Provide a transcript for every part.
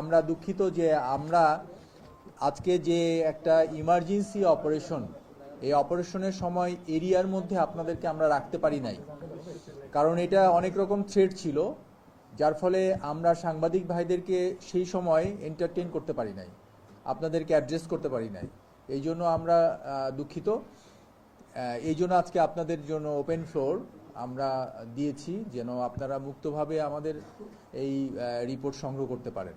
আমরা দুঃখিত যে আমরা আজকে যে একটা ইমার্জেন্সি অপারেশন এই অপারেশনের সময় এরিয়ার মধ্যে আপনাদেরকে আমরা রাখতে পারি নাই। কারণ এটা অনেক রকম থ্রেড ছিল, যার ফলে আমরা সাংবাদিক ভাইদেরকে সেই সময় এন্টারটেন করতে পারি নাই, আপনাদেরকে অ্যাড্রেস করতে পারি নাই। এই জন্য আমরা দুঃখিত। এই জন্য আজকে আপনাদের জন্য ওপেন ফ্লোর আমরা দিয়েছি যেন আপনারা মুক্তভাবে আমাদের এই রিপোর্ট সংগ্রহ করতে পারেন।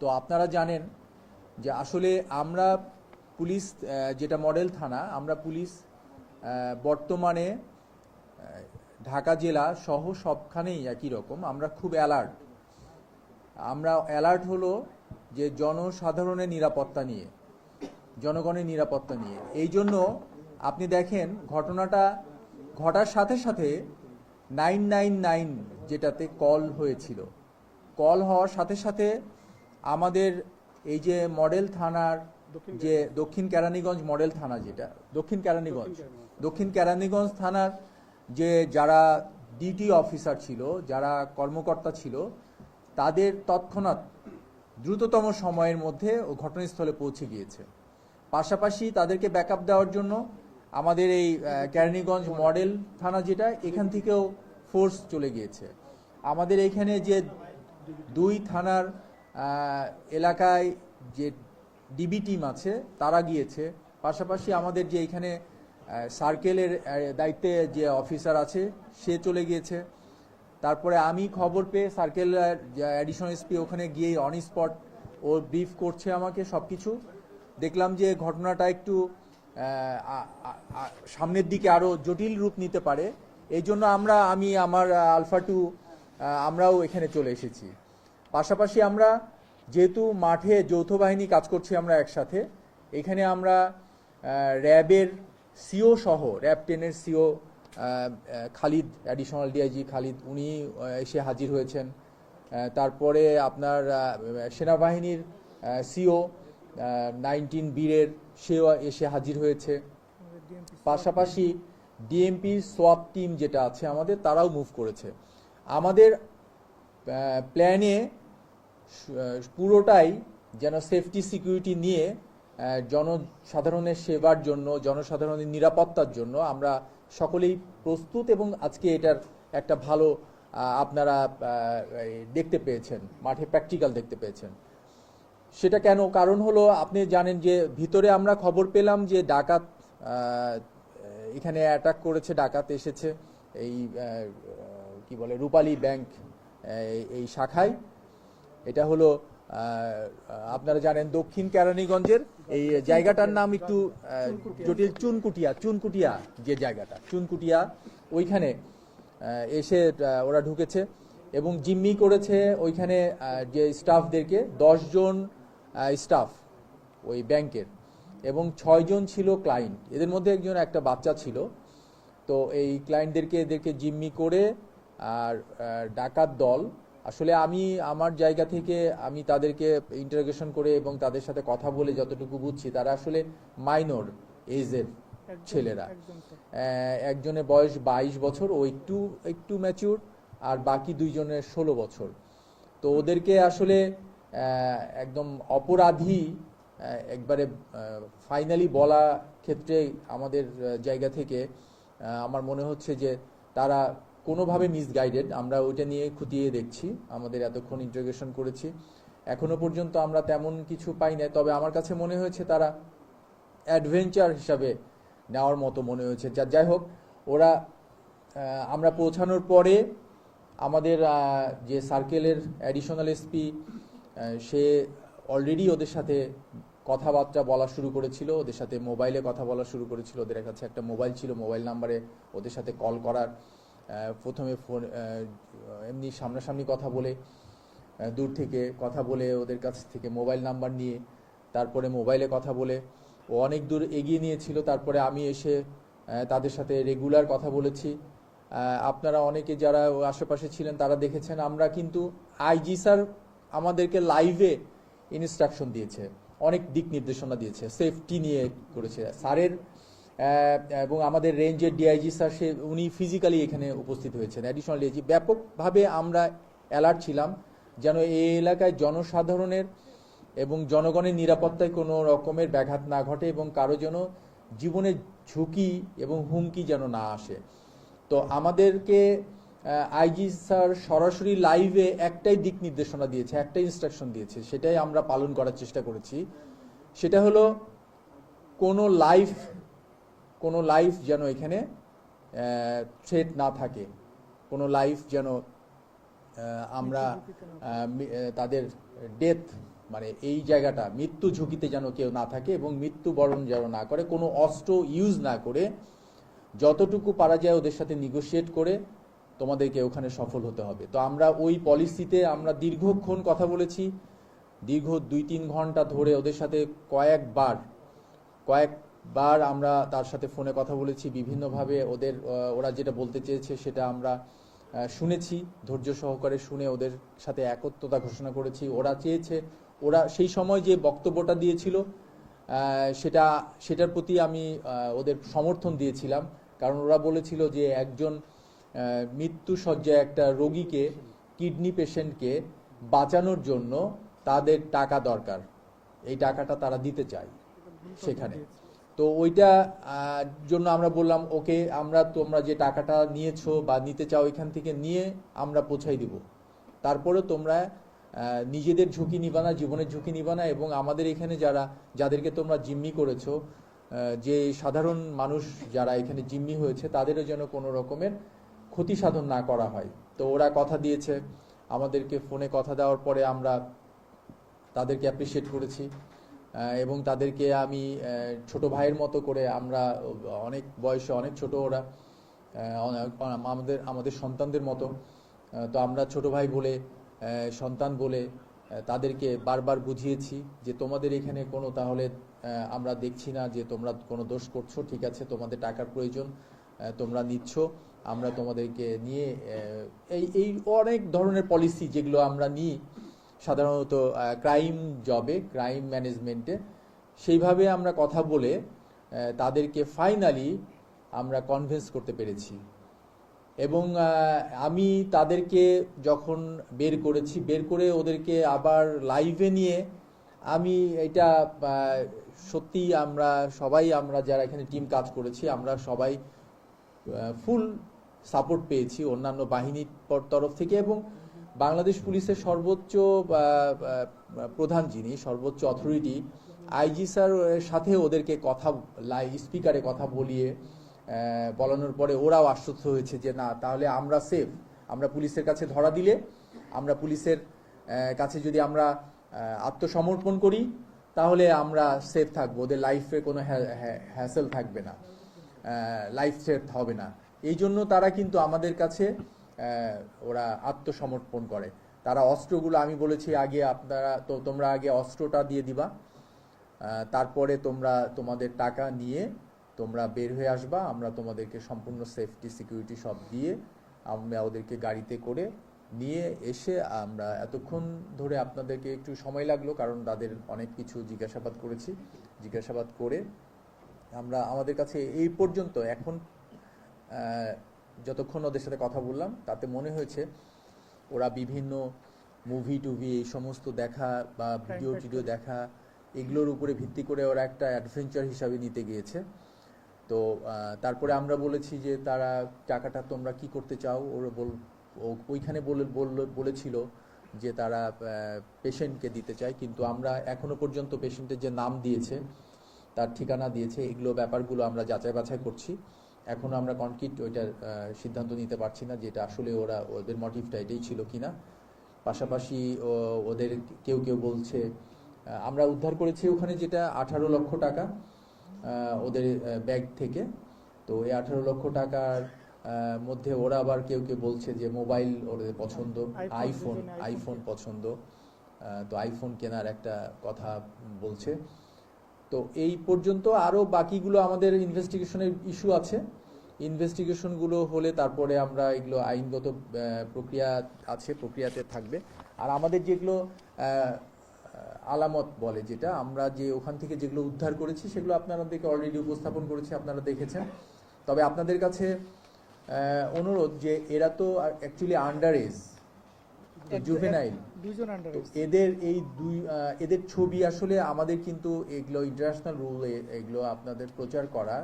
তো আপনারা জানেন যে আসলে আমরা পুলিশ যেটা মডেল থানা, আমরা পুলিশ বর্তমানে ঢাকা জেলা সহ সবখানেই একই রকম। আমরা খুব অ্যালার্ট আমরা অ্যালার্ট হলো যে জনসাধারণের নিরাপত্তা নিয়ে, জনগণের নিরাপত্তা নিয়ে। এই জন্য আপনি দেখেন ঘটনাটা ঘটার সাথে সাথে নাইন নাইন নাইন যেটাতে কল হয়েছিল। কল হওয়ার সাথে সাথে আমাদের এই যে মডেল থানার যে দক্ষিণ কেরানীগঞ্জ মডেল থানা যেটা দক্ষিণ কেরানীগঞ্জ দক্ষিণ কেরানীগঞ্জ। থানার যে যারা ডিটি অফিসার ছিল যারা কর্মকর্তা ছিল তাদের তৎক্ষণাৎ দ্রুততম সময়ের মধ্যে ও ঘটনাস্থলে পৌঁছে গিয়েছে। পাশাপাশি তাদেরকে ব্যাকআপ দেওয়ার জন্য আমাদের এই কেরানীগঞ্জ মডেল থানা যেটা, এখান থেকেও ফোর্স চলে গিয়েছে। আমাদের এখানে যে দুই থানার এলাকায় যে ডিবি টিম আছে, তারা গিয়েছে। পাশাপাশি আমাদের যে এখানে সার্কেলের দায়িত্বে যে অফিসার আছে, সে চলে গিয়েছে। তারপরে আমি খবর পেয়ে সার্কেল অ্যাডিশনাল এসপি ওখানে গিয়ে অন স্পট ও ব্রিফ করছে আমাকে সব কিছু দেখলাম যে ঘটনাটা একটু সামনের দিকে আরও জটিল রূপ নিতে পারে। এই জন্য আমরা, আমি আমার আলফা টু আমরাও এখানে চলে এসেছি। পাশাপাশি আমরা যেহেতু মাঠে যৌথ বাহিনী কাজ করছি আমরা একসাথে, এখানে আমরা র্যাবের সিও সহ, র্যাব টেনের CO Khalid additional DIG Khalid, উনি এসে হাজির হয়েছেন। তারপরে আপনার সেনাবাহিনীর সিও নাইনটিন বীরের সেও এসে হাজির হয়েছে। পাশাপাশি ডিএমপি সোয়াপ টিম যেটা আছে আমাদের, তারাও মুভ করেছে। আমাদের প্ল্যানে পুরোটাই যেন সেফটি সিকিউরিটি নিয়ে জনসাধারণের সেবার জন্য, জনসাধারণের নিরাপত্তার জন্য আমরা সকলেই প্রস্তুত এবং আজকে এটার একটা ভালো আপনারা দেখতে পেয়েছেন, মাঠে প্র্যাকটিক্যাল দেখতে পেয়েছেন। সেটা কেন? কারণ হলো আপনি জানেন যে ভিতরে আমরা খবর পেলাম যে ডাকাত এখানে অ্যাটাক করেছে, ডাকাত এসেছে এই কি বলে, রূপালী ব্যাংক এই- শাখায়। এটা হলো আপনারা জানেন দক্ষিণ কেরানীগঞ্জের এই জায়গাটার নাম একটু জটিল চুনকুটিয়া চুনকুটিয়া যে জায়গাটা, চুনকুটিয়া ওইখানে এসে ওরা ঢুকেছে এবং জিম্মি করেছে ওইখানে যে স্টাফদেরকে জন স্টাফ ওই ব্যাংকের এবং ছয়জন ছিল ক্লায়েন্ট এদের মধ্যে একজন একটা বাচ্চা ছিল। তো এই ক্লায়েন্টদেরকে এদেরকে জিম্মি করে আর ডাকাত দল। আসলে আমি আমার জায়গা থেকে আমি তাদেরকে ইন্টারোগেশন করে এবং তাদের সাথে কথা বলে যতটুকু বুঝছি তারা আসলে মাইনর এজের ছেলেরা। একজনের বয়স বাইশ বছর ও একটু একটু ম্যাচিউর আর বাকি দুইজনের ষোলো বছর। তো ওদেরকে আসলে একদম অপরাধী একবারে ফাইনালি বলা ক্ষেত্রে আমাদের জায়গা থেকে আমার মনে হচ্ছে যে তারা কোনোভাবে মিসগাইডেড আমরা ওইটা নিয়ে খুঁটিয়ে দেখছি, আমাদের এতক্ষণ ইন্টারোগেশন করেছি। এখনও পর্যন্ত আমরা তেমন কিছু পাই না তবে আমার কাছে মনে হয়েছে তারা অ্যাডভেঞ্চার হিসাবে নেওয়ার মতো মনে হয়েছে। যা, যাই হোক, ওরা আমরা পৌঁছানোর পরে আমাদের যে সার্কেলের অ্যাডিশনাল এসপি সে অলরেডি ওদের সাথে কথাবার্তা বলা শুরু করেছিল, ওদের সাথে মোবাইলে কথা বলা শুরু করেছিল, ওদের কাছে একটা মোবাইল ছিল মোবাইল নাম্বারে ওদের সাথে কল করার প্রথমে ফোন এমনি সামনাসামনি কথা বলে দূর থেকে কথা বলে ওদের কাছ থেকে মোবাইল নাম্বার নিয়ে, তারপরে মোবাইলে কথা বলে, ও অনেক দূর এগিয়ে নিয়েছিল, তারপরে আমি এসে তাদের সাথে রেগুলার কথা বলেছি। আপনারা অনেকে যারা আশেপাশে ছিলেন তারা দেখেছেন, আমরা কিন্তু আইজি স্যার আমাদেরকে লাইভে ইনস্ট্রাকশন দিয়েছে। অনেক দিক নির্দেশনা দিয়েছে। সেফটি নিয়ে করেছে। স্যারের এবং আমাদের রেঞ্জের ডিআইজি স্যার সে, উনি ফিজিক্যালি এখানে উপস্থিত হয়েছেন। অ্যাডিশনাল ডিআইজি ব্যাপকভাবে আমরা অ্যালার্ট ছিলাম যেন এই এলাকায় জনসাধারণের এবং জনগণের নিরাপত্তায় কোনো রকমের ব্যাঘাত না ঘটে এবং কারও যেন জীবনের ঝুঁকি এবং হুমকি যেন না আসে। তো আমাদেরকে আইজি স্যার সরাসরি লাইভে একটাই দিক নির্দেশনা দিয়েছে, একটাই ইনস্ট্রাকশন দিয়েছে, সেটাই আমরা পালন করার চেষ্টা করেছি। সেটা হলো, কোনো লাইফ কোনো লাইফ যেন এখানে থ্রেট না থাকে, কোনো লাইফ যেন আমরা তাদের ডেথ মানে এই জায়গাটা, মৃত্যু ঝুঁকিতে যেন কেউ না থাকে এবং মৃত্যুবরণ যেন না করে, কোনো অস্ত্র ইউজ না করে, যতটুকু পারা যায় ওদের সাথে নিগোশিয়েট করে তোমাদেরকে ওখানে সফল হতে হবে। তো আমরা ওই পলিসিতে আমরা দীর্ঘক্ষণ কথা বলেছি। দীর্ঘ দুই তিন ঘণ্টা ধরে ওদের সাথে কয়েকবার কয়েকবার আমরা তার সাথে ফোনে কথা বলেছি। বিভিন্নভাবে ওদের ওরা যেটা বলতে চেয়েছে সেটা আমরা শুনেছি। ধৈর্য সহকারে শুনে ওদের সাথে একত্রতা ঘোষণা করেছি। ওরা চেয়েছে, ওরা সেই সময় যে বক্তব্যটা দিয়েছিল সেটা, সেটার প্রতি আমি ওদের সমর্থন দিয়েছিলাম। কারণ ওরা বলেছিল যে একজন মৃত্যু সজ্জায় একটা রোগীকে, কিডনি পেশেন্টকে বাঁচানোর জন্য তাদের টাকা দরকার। এই টাকাটা তারা দিতে চায় সেখানে। তো ওইটা জন্য আমরা বললাম, ওকে, আমরা তোমরা যে টাকাটা নিয়েছো বা নিতে চাও এখান থেকে নিয়ে আমরা পৌঁছাই দিব। তারপরে তোমরা নিজেদের ঝুঁকি নিবানা জীবনের ঝুঁকি নিবানা এবং আমাদের এখানে যারা, যাদেরকে তোমরা জিম্মি করেছ যে সাধারণ মানুষ যারা এখানে জিম্মি হয়েছে, তাদেরও যেন কোনো রকমের ক্ষতি সাধন না করা হয়। তো ওরা কথা দিয়েছে, আমাদেরকে ফোনে কথা দেওয়ার পরে আমরা তাদেরকে অ্যাপ্রিসিয়েট করেছি। এবং তাদেরকে আমি ছোট ভাইয়ের মতো করে আমরা অনেক বয়সে অনেক ছোট ওরা আমাদের আমাদের সন্তানদের মতো। তো আমরা ছোট ভাই বলে সন্তান বলে তাদেরকে বারবার বুঝিয়েছি যে তোমাদের এখানে কোনো তাহলে আমরা দেখছি না যে তোমরা কোনো দোষ করছ, ঠিক আছে, তোমাদের টাকার প্রয়োজন তোমরা নিচ্ছ। আমরা তোমাদেরকে নিয়ে এই এই অনেক ধরনের পলিসি যেগুলো আমরা নিই, সাধারণত ক্রাইম জবে ক্রাইম ম্যানেজমেন্টে সেইভাবে আমরা কথা বলে তাদেরকে ফাইনালি আমরা কনভিন্স করতে পেরেছি। এবং আমি তাদেরকে যখন বের করেছি, বের করে ওদেরকে আবার লাইভে নিয়ে, আমি এটা সত্যি আমরা সবাই, আমরা যারা এখানে টিম কাজ করেছি, আমরা সবাই ফুল সাপোর্ট পেয়েছি অন্যান্য বাহিনীর তরফ থেকে এবং বাংলাদেশ পুলিশের সর্বোচ্চ প্রধান যিনি, সর্বোচ্চ অথরিটি আইজি স্যার সাথে ওদেরকে কথা লাই স্পিকারে কথা বলিয়ে বলানোর পরে ওরাও আশ্বস্ত হয়েছে যে না, তাহলে আমরা সেফ আমরা পুলিশের কাছে ধরা দিলে, আমরা পুলিশের কাছে যদি আমরা আত্মসমর্পণ করি, তাহলে আমরা সেফ থাকব, ওদের লাইফে কোনো হ্যাসেল থাকবে না লাইফ সেফ হবে না। এই জন্য তারা কিন্তু আমাদের কাছে ওরা আত্মসমর্পণ করে। তারা অস্ত্রগুলো, আমি বলেছি আগে আপনারা, তো তোমরা আগে অস্ত্রটা দিয়ে দিবা তারপরে তোমরা তোমাদের টাকা নিয়ে তোমরা বের হয়ে আসবা, আমরা তোমাদেরকে সম্পূর্ণ সেফটি সিকিউরিটি সব দিয়ে আমরা ওদেরকে গাড়িতে করে নিয়ে এসে আমরা এতক্ষণ ধরে আপনাদেরকে একটু সময় লাগল, কারণ তাদের অনেক কিছু জিজ্ঞাসাবাদ করেছি। জিজ্ঞাসাবাদ করে আমরা আমাদের কাছে এই পর্যন্ত, এখন যতক্ষণ ওদের সাথে কথা বললাম তাতে মনে হয়েছে ওরা বিভিন্ন মুভি টুভি এই সমস্ত দেখা বা ভিডিও টিডিও দেখা এগুলোর উপরে ভিত্তি করে ওরা একটা অ্যাডভেঞ্চার হিসাবে নিতে গিয়েছে। তো তারপরে আমরা বলেছি যে তারা টাকাটা তোমরা কি করতে চাও? ওরা বল ওইখানে বলে বলল- বলেছিল যে তারা পেশেন্টকে দিতে চায় কিন্তু আমরা এখনও পর্যন্ত পেশেন্টের যে নাম দিয়েছে তার ঠিকানা দিয়েছে এগুলো ব্যাপারগুলো আমরা যাচাই বাছাই করছি। এখনও আমরা কনক্রিট ওইটার সিদ্ধান্ত নিতে পারছি না যেটা আসলে ওরা ওদের মোটিভটা এটাই ছিল কিনা। পাশাপাশি ও- ওদের কেউ কেউ বলছে আমরা উদ্ধার করেছি ওখানে যেটা আঠারো লক্ষ টাকা ওদের ব্যাগ থেকে। তো এই আঠারো লক্ষ টাকার মধ্যে ওরা আবার কেউ কেউ বলছে যে মোবাইল ওদের পছন্দ আইফোন আইফোন পছন্দ তো আইফোন কেনার একটা কথা বলছে। তো এই পর্যন্ত আরও বাকিগুলো আমাদের ইনভেস্টিগেশনের ইস্যু আছে। ইনভেস্টিগেশনগুলো হলে তারপরে আমরা এগুলো আইনগত প্রক্রিয়া আছে প্রক্রিয়াতে থাকবে। আর আমাদের যেগুলো আলামত বলে যেটা আমরা যে ওখান থেকে যেগুলো উদ্ধার করেছি সেগুলো আপনাদেরকে অলরেডি উপস্থাপন করেছি আপনারা দেখেছেন। তবে আপনাদের কাছে অনুরোধ যে এরা তো অ্যাকচুয়ালি আন্ডার এজ জুভেনাইল এদের এই দুই এদের ছবি আসলে আমাদের কিন্তু এগুলো ইন্টারন্যাশনাল রুলে এগুলো আপনাদের প্রচার করা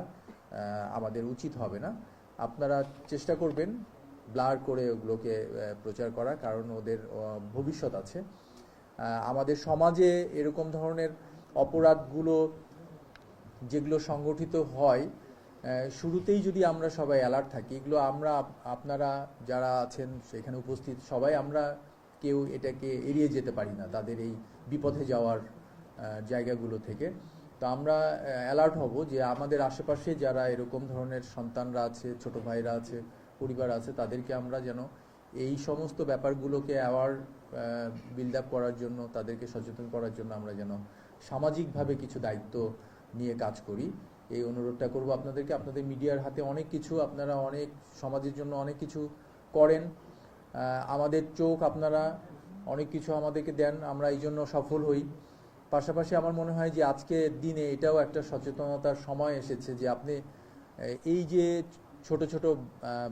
আমাদের উচিত হবে না। আপনারা চেষ্টা করবেন ব্লার করে ওগুলোকে প্রচার করা, কারণ ওদের ভবিষ্যৎ আছে। আমাদের সমাজে এরকম ধরনের অপরাধগুলো যেগুলো সংগঠিত হয় শুরুতেই যদি আমরা সবাই অ্যালার্ট থাকি, এগুলো আমরা আপনারা যারা আছেন সেখানে উপস্থিত, সবাই আমরা কেউ এটাকে এড়িয়ে যেতে পারি না তাদের এই বিপথে যাওয়ার জায়গাগুলো থেকে। তো আমরা অ্যালার্ট হব যে আমাদের আশেপাশে যারা এরকম ধরনের সন্তানরা আছে, ছোট ভাইরা আছে, পরিবার আছে, তাদেরকে আমরা যেন এই সমস্ত ব্যাপারগুলোকে অ্যাওয়ার বিল্ড আপ করার জন্য, তাদেরকে সচেতন করার জন্য আমরা যেন সামাজিকভাবে কিছু দায়িত্ব নিয়ে কাজ করি। এই অনুরোধটা করব আপনাদেরকে। আপনাদের মিডিয়ার হাতে অনেক কিছু, আপনারা অনেক, সমাজের জন্য অনেক কিছু করেন। আমাদের চোখ আপনারা অনেক কিছু আমাদেরকে দেন, আমরা এই জন্য সফল হই। পাশাপাশি আমার মনে হয় যে আজকের দিনে এটাও একটা সচেতনতার সময় এসেছে যে আপনি এই যে ছোট ছোট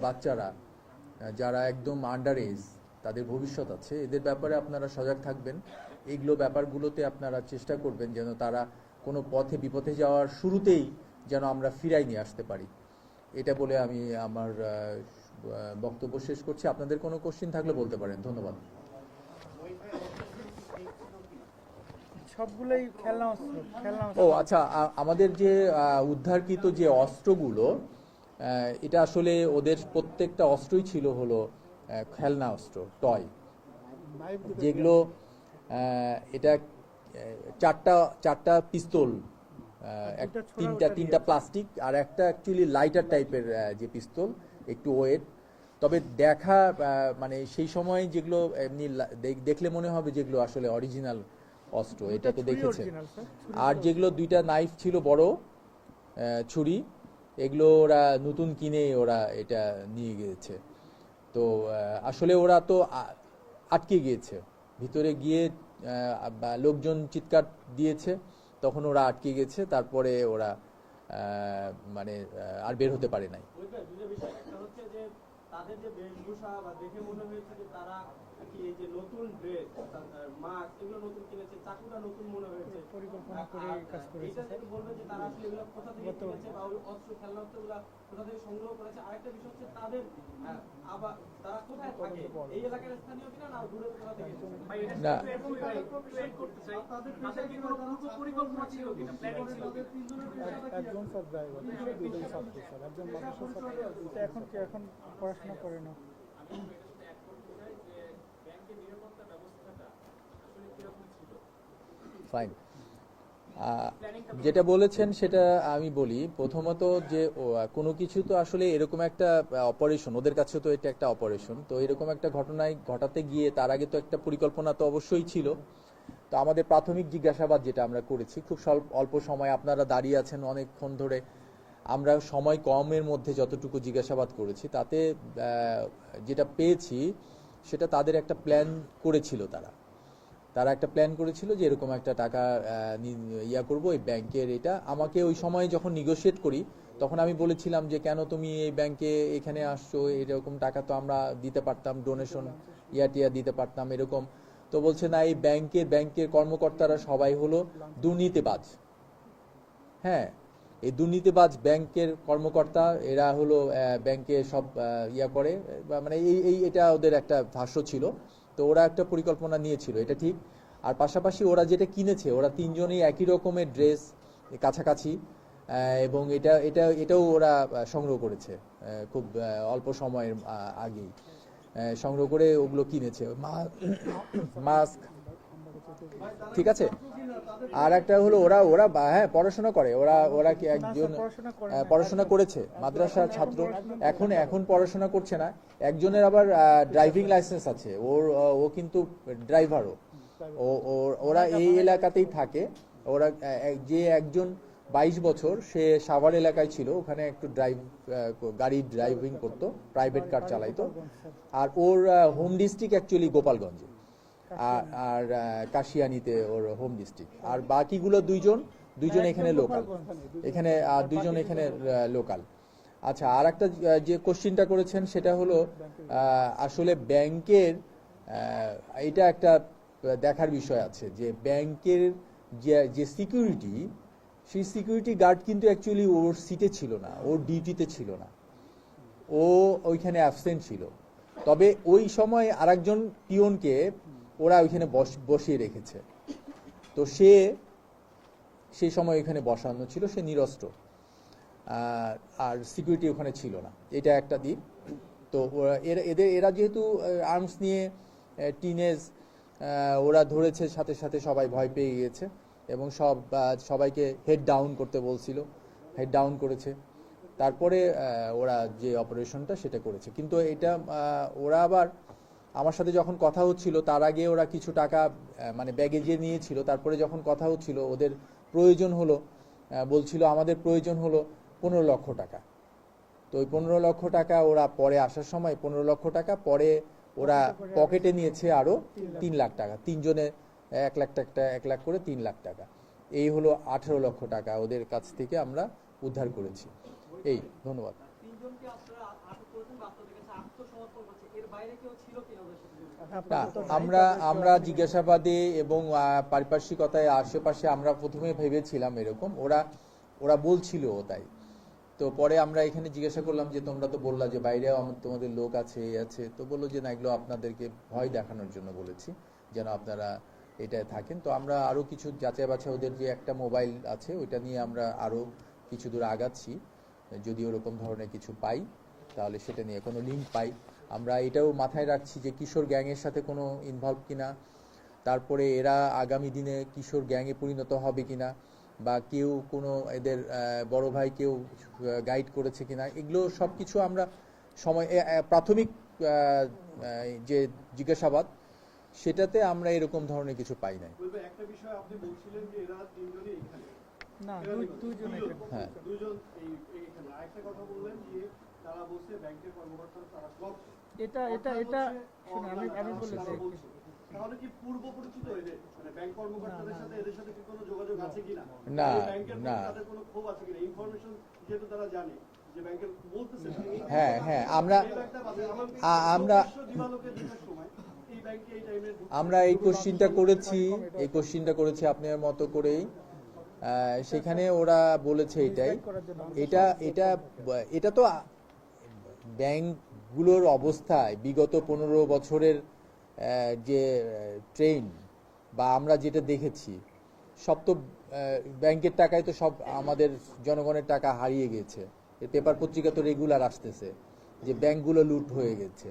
বাচ্চারা, যারা একদম আন্ডার এজ তাদের ভবিষ্যৎ আছে, এদের ব্যাপারে আপনারা সজাগ থাকবেন। এইগুলো ব্যাপারগুলোতে আপনারা চেষ্টা করবেন যেন তারা কোনো পথে বিপথে যাওয়ার শুরুতেই যেন আমরা ফিরাই নিয়ে আসতে পারি। এটা বলে আমি আমার বক্তব্য শেষ করছি। আপনাদের কোনো কোশ্চিন থাকলে বলতে পারেন। ধন্যবাদ। সবগুলোই খেলনা অস্ত্র খেলনা ও আচ্ছা আমাদের যে উদ্ধারকৃত যে অস্ত্রগুলো এটা আসলে ওদের প্রত্যেকটা অস্ত্রই ছিল হলো খেলনা অস্ত্র টয়। যেগুলো এটা চারটা চারটা পিস্তল তিনটা তিনটা প্লাস্টিক আর একটা অ্যাকচুয়ালি লাইটার টাইপের যে পিস্তল একটু ওয়েট তবে দেখা মানে সেই সময় যেগুলো এমনি দেখ- দেখলে মনে হবে যেগুলো আসলে অরিজিনাল অস্ত্র এটা তো ছুরি দেখেছে original, sir, ছুরি আর। যেগুলো দুইটা নাইফ ছিল বড় ছুরি এগুলো ওরা নতুন কিনে ওরা এটা নিয়ে গিয়েছে। তো আসলে ওরা তো আটকে গিয়েছে। ভিতরে গিয়ে লোকজন চিৎকার দিয়েছে তখন ওরা আটকে গেছে তারপরে ওরা মানে আর বের হতে পারে নাই। ওইটা দুটো বিষয় একটা হচ্ছে যে তাদের যে বেশভূষা বা দেখে মনে হয়েছে যে তারা এই যে নতুন ড্রেস মাস্ক এগুলো নতুন কিনেছে চাকুটা নতুন মনে হয়েছে। পরিকল্পনা করে কাজ করেছে, এইটা বলবেন যে তারা আসলে এগুলো কোথা থেকে কিনেছে বা ওই অস্ত্র খেলনা অস্ত্রগুলো কোথা থেকে সংগ্রহ করেছে? আরেকটা বিষয় হচ্ছে তাদের আবার তারা কোথায় থাকে? এই এলাকার স্থানীয় কিনা না দূরে কোথা থেকে? না। একজন স্যার ড্রাইভার দুজন ছাত্র একজন মাদ্রাসা ছাত্র এখন কি এখন পড়াশোনা করে না? ফাইন যেটা বলেছেন সেটা আমি বলি। প্রথমত যে কোনো কিছু তো আসলে এরকম একটা অপারেশন ওদের কাছে তো এটা একটা অপারেশন তো এরকম একটা ঘটনায় ঘটাতে গিয়ে তার আগে তো একটা পরিকল্পনা তো অবশ্যই ছিল। তো আমাদের প্রাথমিক জিজ্ঞাসাবাদ যেটা আমরা করেছি, খুব অল্প সময় আপনারা দাঁড়িয়ে আছেন অনেকক্ষণ ধরে। আমরা সময় কমের মধ্যে যতটুকু জিজ্ঞাসাবাদ করেছি, তাতে যেটা পেয়েছি, সেটা তাদের একটা প্ল্যান করেছিল তারা। তারা একটা প্ল্যান করেছিল যে এরকম একটা টাকা ইয়া করব এই ব্যাংকের এটা। আমাকে ওই সময় যখন নিগোশিয়েট করি, তখন আমি বলেছিলাম যে, কেন তুমি এই ব্যাংকে এখানে আসছো? এরকম টাকা তো আমরা দিতে পারতাম ডোনেশন ইয়া টিয়া দিতে পারতাম, এরকম। তো বলছে, না, এই ব্যাংকের ব্যাংকের কর্মকর্তারা সবাই হলো দুর্নীতিবাজ। হ্যাঁ এই দুর্নীতিবাজ ব্যাংকের কর্মকর্তা, এরা হলো ব্যাংকে সব ইয়া করে। মানে এই, এটা ওদের একটা ভাষ্য ছিল। তো ওরা একটা পরিকল্পনা নিয়েছিল, এটা ঠিক। আর পাশাপাশি ওরা যেটা কিনেছে, ওরা তিনজনেই একই রকমের ড্রেস কাছাকাছি এবং এটা এটা, এটাও ওরা সংগ্রহ করেছে খুব অল্প সময়ের আগেই। সংগ্রহ করে ওগুলো কিনেছে। মাস্ক ঠিক আছে? আর একটা হলো ওরা ওরা হ্যাঁ পড়াশোনা করে। ওরা ওরা কি একজন পড়াশোনা আহ, পড়াশোনা করেছে মাদ্রাসার ছাত্র। এখন এখন পড়াশোনা করছে না। একজনের আবার ড্রাইভিং লাইসেন্স আছে। ওর ও কিন্তু ড্রাইভারও ও ও- ওরা এই এলাকাতেই থাকে। ওরা যে একজন বাইশ বছর সে সাভার এলাকায় ছিল। ওখানে একটু ড্রাইভ গাড়ি ড্রাইভিং করতো প্রাইভেট কার চালাইতো। আর ওর হোম ডিস্ট্রিক্ট অ্যাকচুয়ালি গোপালগঞ্জে। আর কাশিয়ানিতে ওর হোম ডিস্ট্রিক্ট আর বাকিগুলো দুইজন দুইজন এখানে লোকাল এখানে আর দুইজন এখানে লোকাল আচ্ছা আর একটা যে কোশ্চিনটা করেছেন সেটা হলো আসলে ব্যাংকের এটা একটা দেখার বিষয় আছে যে ব্যাংকের যে যে সিকিউরিটি সেই সিকিউরিটি গার্ড কিন্তু অ্যাকচুয়ালি ওর সিটে ছিল না ওর ডিউটিতে ছিল না। ও ওইখানে অ্যাবসেন্ট ছিল। তবে ওই সময় আরেকজন পিয়নকে ওরা ওইখানে বস- বসিয়ে রেখেছে। তো সে সেই সময় ওইখানে বসানো ছিল, সে নিরস্ত্র। আর আর সিকিউরিটি ওখানে ছিল না। এটা একটা দিক। তো ওরা, এরা, এদের, এরা যেহেতু আর্মস নিয়ে টিনেজ ওরা ধরেছে, সাথে সাথে সবাই ভয় পেয়ে গিয়েছে এবং সব সবাইকে হেড ডাউন করতে বলছিল। হেড ডাউন করেছে। তারপরে ওরা যে অপারেশনটা সেটা করেছে। কিন্তু এটা ওরা আবার আমার সাথে যখন কথা হচ্ছিল, তার আগে ওরা কিছু টাকা মানে ব্যাগেজে নিয়েছিল, তারপরে যখন কথা হচ্ছিল, ওদের প্রয়োজন হলো বলছিল আমাদের প্রয়োজন হলো পনেরো লক্ষ টাকা। তো ওই পনেরো লক্ষ টাকা ওরা পরে আসার সময়, পনেরো লক্ষ টাকা পরে ওরা পকেটে নিয়েছে আরও তিন লাখ টাকা। তিনজনে এক লাখ টাকা এক লাখ করে তিন লাখ টাকা। এই হলো আঠেরো লক্ষ টাকা ওদের কাছ থেকে আমরা উদ্ধার করেছি। এই, ধন্যবাদ তিনজনকে আপনারা আটক করেছেন বা আপনাদের কাছে আত্মসমর্পণ করছে এর বাইরে কেউ ছিল কিনা ওদের সাথে জড়িত? না আপনাদের তো আমরা আমরা জিজ্ঞাসাবাদে এবং পারিপার্শ্বিকতায় আশেপাশে আমরা প্রথমে ভেবেছিলাম এরকম। ওরা ওরা বলছিল তাই। তো পরে আমরা এখানে জিজ্ঞাসা করলাম যে, তোমরা তো বললা যে, বাইরেও আমার তোমাদের লোক আছে এই আছে। তো বলল যে, না, এগুলো আপনাদেরকে ভয় দেখানোর জন্য বলেছি, যেন আপনারা এটায় থাকেন। তো আমরা আরও কিছু যাচাই বাছাই, ওদের যে একটা মোবাইল আছে, ওইটা নিয়ে আমরা আরও কিছু দূর আগাচ্ছি। যদি ওরকম ধরনের কিছু পাই, তাহলে সেটা নিয়ে কোনো লিঙ্ক পাই। আমরা এটাও মাথায় রাখছি যে কিশোর গ্যাংয়ের সাথে কোনো ইনভলভ কিনা তারপরে এরা আগামী দিনে কিশোর গ্যাংয়ে পরিণত হবে কিনা বা কেউ কোনো এদের বড় ভাই কেউ গাইড করেছে কিনা এগুলো সব কিছু আমরা সময় প্রাথমিক যে জিজ্ঞাসাবাদ সেটাতে আমরা এরকম ধরনের কিছু পাই নাই। একটা বিষয় আপনি বলছিলেন যে এরা তিনজনই এখানে। না দুইজন হ্যাঁ। দুইজন এই এইখানে আরেকটা কথা বললেন যে তারা বলছে ব্যাংকের কর্মকর্তারা তারা ক্লব এটা এটা এটা শুনে আমি আমি বলেছি। তাহলে কি পূর্ব পরিচিত এদের মানে ব্যাংক কর্মকর্তাদের না, না, সাথে এদের সাথে কি কোনো যোগাযোগ আছে কিনা? না, এই ব্যাংকের প্রতি না। তাদের কোনো ক্ষোভ আছে কিনা? ইনফরমেশন যেহেতু তারা জানে যে ব্যাংকের বলতেছে হ্যাঁ, হ্যাঁ, আমরা- আমরা- ব্যাংকে আমরা এই কোশ্চিনটা করেছি এই কোশ্চিনটা করেছি আপনার মতো করেই। সেখানে ওরা বলেছে এটাই। এটা এটা এটা তো ব্যাংকগুলোর অবস্থায় বিগত পনেরো বছরের যে ট্রেন বা আমরা যেটা দেখেছি, সব তো ব্যাংকের টাকায় তো সব আমাদের জনগণের টাকা হারিয়ে গেছে। পেপার পত্রিকা তো রেগুলার আসতেছে যে ব্যাংকগুলো লুট হয়ে গেছে।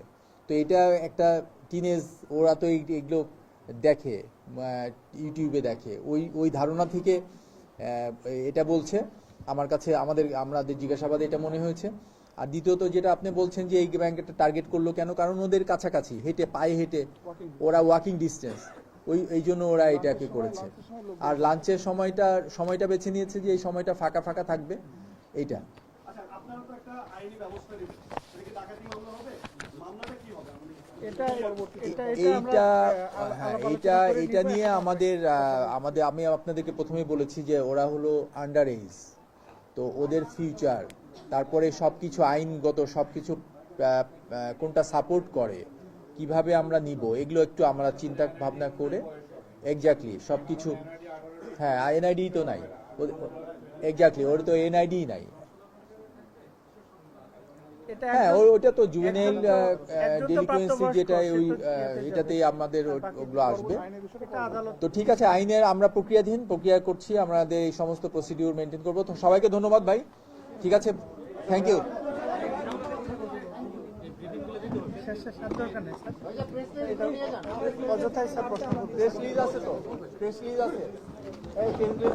তো এটা একটা টিনেজ ওরা তো এগুলো দেখে ইউটিউবে দেখে। ওই ওই ধারণা থেকে এটা বলছে। আমার কাছে, আমাদের আমাদের জিজ্ঞাসাবাদে এটা মনে হয়েছে। আর দ্বিতীয়ত যেটা আপনি বলছেন যে এই ব্যাংকটা টার্গেট করল কেন? কারণ ওদের কাছাকাছি হেঁটে পায়ে হেঁটে ওরা ওয়াকিং ডিস্টেন্স ওই এই জন্য ওরা এটাকে করেছে। আর লাঞ্চের সময়টা সময়টা বেছে নিয়েছে যে এই সময়টা ফাঁকা ফাঁকা থাকবে এইটা। একটা এইটা হ্যাঁ এটা নিয়ে আমাদের আমাদের আমি আপনাদেরকে প্রথমে বলেছি যে ওরা হলো আন্ডার এজ তো ওদের ফিউচার তারপরে সবকিছু আইনগত সবকিছু আহ, আহ, কোনটা সাপোর্ট করে কীভাবে আমরা নিব এগুলো একটু আমরা চিন্তা ভাবনা করে এক্স্যাক্টলি সবকিছু হ্যাঁ এনআইডি তো নাই এক্স্যাক্টলি ওর তো এনআইডি নাই। হ্যাঁ ওটা তো জুভেনাইল ডেলিকুয়েন্সি যেটা ওই এটাতেই আমাদের ওগুলো আসবে। তো ঠিক আছে আইনের আমরা প্রক্রিয়াধীন প্রক্রিয়া করছি আমাদের এই সমস্ত প্রসিডিউর মেনটেন করব। তো সবাইকে ধন্যবাদ ভাই। ঠিক আছে থ্যাংক ইউ নেই স্যার প্রশ্ন প্রেস লিজ আছে তো প্রেস লিজ আছে। এই কেন্দ্রীয়